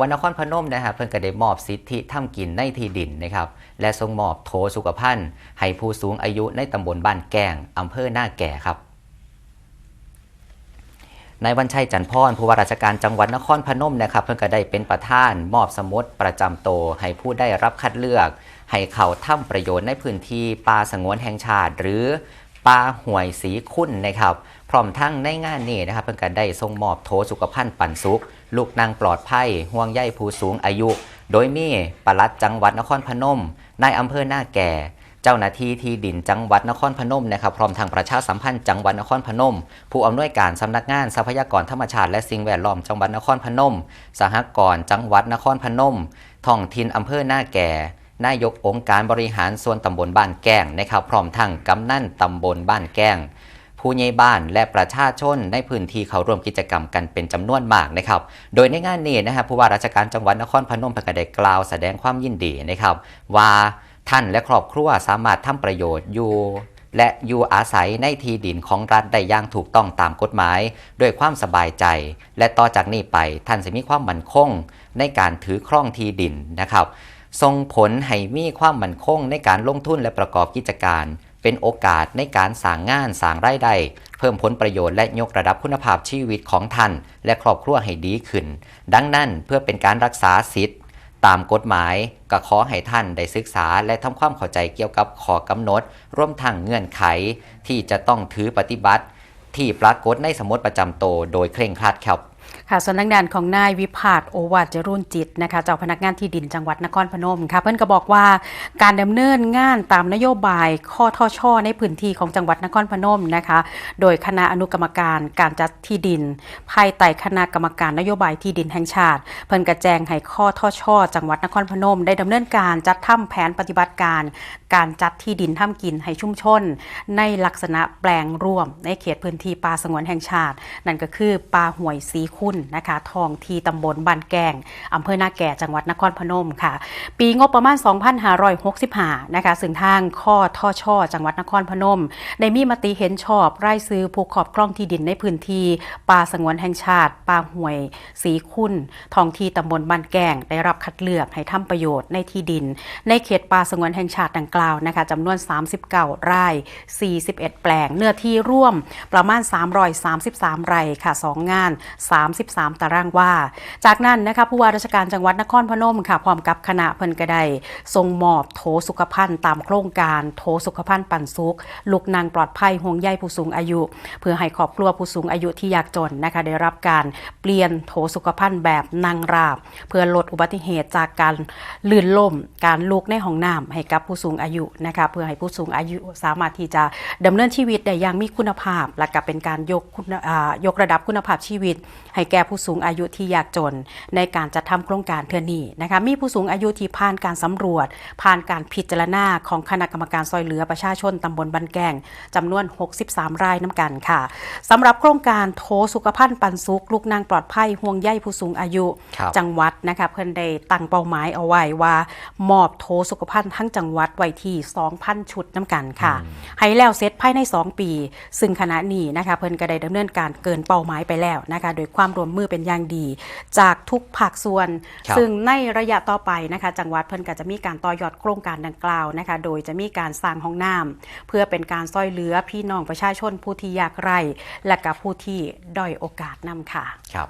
วันนครพนมนะครับเพิ่นก็ได้มอบสิทธิทำกินในที่ดินนะครับและทรงมอบโถสุขภัณฑ์ให้ผู้สูงอายุในตำบลบ้านแกงอำเภอหน้าแก่ครับนายวันชัยจันพรผู้ว่าราชการจังหวัดนครพนมนะครับ เพิ่นก็ได้เป็นประธาน มอบสมุดประจำโตให้ผู้ได้รับคัดเลือก ให้เขาทำประโยชน์ในพื้นที่ป่าสงวนแห่งชาติ หรือ ป่าห่วยสีคุ้นนะครับ พร้อมทั้งในงานนี้นะครับเพิ่นก็ได้ทรงมอบโถสุขภัณฑ์ปันสุข ลูกนางปลอดภัยห่วงใยผู้สูงอายุ โดยมีปลัดจังหวัดนครพนมนายอำเภอหน้าแก่ เจ้าหน้าที่ที่ดินจังหวัดนครพนมนะครับพร้อมทางประชาสัมพันธ์จังหวัดนครพนม ผู้อำนวยการสำนักงานทรัพยากรธรรมชาติและสิ่งแวดล้อมจังหวัดนครพนม สหกรณ์จังหวัดนครพนม ท้องถิ่นอำเภอหน้าแก่ นายกองค์การบริหารส่วนตำบลบ้านแก้งนะครับพร้อมทั้งกำนันตำบลบ้านแก้ง ผู้ใหญ่บ้านและประชาชนในพื้นที่เขาร่วมกิจกรรมกันเป็นจำนวนมากนะครับ โดยในงานนี้นะครับผู้ว่าราชการจังหวัดนครพนมพิ่นก็ได้กล่าวแสดงความยินดีนะครับ ว่าท่านและครอบครัวสามารถทำประโยชน์อยู่และอยู่อาศัยในที่ดินของรัฐได้อย่างถูกต้องตามกฎหมาย ด้วยความสบายใจ และต่อจากนี้ไปท่านจะมีความมั่นคงในการถือครองที่ดินนะครับ ส่งผลให้มีความมั่นคงในการลงทุนและประกอบกิจการ เป็นโอกาสในการสร้างงานสร้างรายได้ เพิ่มผลประโยชน์และยกระดับคุณภาพชีวิตของท่าน และครอบครัวให้ดีขึ้น ดังนั้นเพื่อเป็นการรักษาสิทธิ์ตามกฎหมายก็ขอให้ท่านได้ศึกษาและทำความเข้าใจเกี่ยวกับข้อกำหนดร่วมทั้งเงื่อนไข ที่จะต้องถือปฏิบัติ ที่ปรากฏในสมุดประจำโตวโดยเคร่งครัดครับ ค่ะส่วนทางด้านของนายวิภาคโอวาจรุ่นจิตนะคะเจ้าพนักงานที่ดินจังหวัดนครพนมค่ะเพิ่อนก็บอกว่าการดำเนินงานตามนโยบายข้อท่อช่อในพื้นที่ของจังหวัดนครพนมนะคะ โดยคณะอนุกรรมการการจัดที่ดิน ภายใต้คณะกรรมการนโยบายที่ดินแห่งชาติ เพิ่นกระแจงให้ข้อท่อช่อจังหวัดนครพนม ได้ดำเนินการจัดทำแผนปฏิบัติการ การจัดที่ดินทำกินให้ชุมชน ในลักษณะแปลงร่วมในเขตพื้นที่ป่าสงวนแห่งชาติ นั่นก็คือป่าห่วยสีคุคุณนะคะทองทีตำบลบ้านแกงอำเภอนาแก่จังหวัดนครพนมค่ะ ปีงบประมาณ 2565 นะคะซึ่งทางข้อท่อช่อจังหวัดนครพนม ได้มีมติเห็นชอบไรายซื้อผู้ครอบครองที่ดินในพื้นที่ป่าสงวนแห่งชาติป่าห่วยสีคุณทองทีตำบลบ้านแกงได้รับคัดเลือกให้ทำประโยชน์ในที่ดิน ในเขตป่าสงวนแห่งชาติดังกล่าวนะคะจำนวน 39 ไร่ 41 แปลงเนื้อที่ร่วมประมาณ 333 ไร่ค่ะ 2 งาน33 ตารางว่าจากนั้นนะคะผู้ว่าราชการจังหวัดนครพนมค่ะพร้อมกับคณะเพิ่นก็ได้ทรงมอบโถสุขภัณฑ์ตามโครงการโถสุขภัณฑ์ปันสุข ลูกนางปลอดภัยห่วงใยผู้สูงอายุ เพื่อให้ครอบครัวผู้สูงอายุที่ยากจนนะคะได้รับการเปลี่ยนโถสุขภัณฑ์แบบนางราบ เพื่อลดอุบัติเหตุจากการลื่นล้มการลุกในห้องน้ำให้กับผู้สูงอายุนะคะเพื่อให้ผู้สูงอายุสามารถที่จะดำเนินชีวิตได้อย่างมีคุณภาพ และก็เป็นการยกยกระดับคุณภาพชีวิตให้แก่ผู้สูงอายุที่ยากจน ในการจัดทำโครงการเทือนี้นะคะมีผู้สูงอายุที่ผ่านการสำรวจ ผ่านการพิจารณาของคณะกรรมการซอยเหลือประชาชนตำบลบันแกงจำนวน 63 รายน้ำกันค่ะสำหรับโครงการโทสุขภัณฑ์ปันสุขลูกนางปลอดภัยห่วงใยผู้สูงอายุครับจังหวัดนะคะเพิ่นได้ตั้งเป้าหมายเอาไว้ว่า มอบโทสุขภัณฑ์ทั้งจังหวัดไว้ที่ 2,000 ชุดน้ำกันค่ะ ให้แล้วเสร็จภายใน 2 ปี ซึ่งขณะนี้นะคะเพิ่นก็ได้ดำเนินการเกินเป้าหมายไปแล้วนะคะโดยความร่วมมือเป็นอย่างดี จากทุกภาคส่วนครับซึ่งในระยะต่อไปนะคะจังหวัดเพิ่นก็จะมีการต่อยอดโครงการดังกล่าวนะคะโดยจะมีการสร้างห้องน้ำเพื่อเป็นการซ้อยเหลือพี่น้องประชาชนผู้ที่ยากไร้และกับผู้ที่ด้อยโอกาสนำค่ะครับ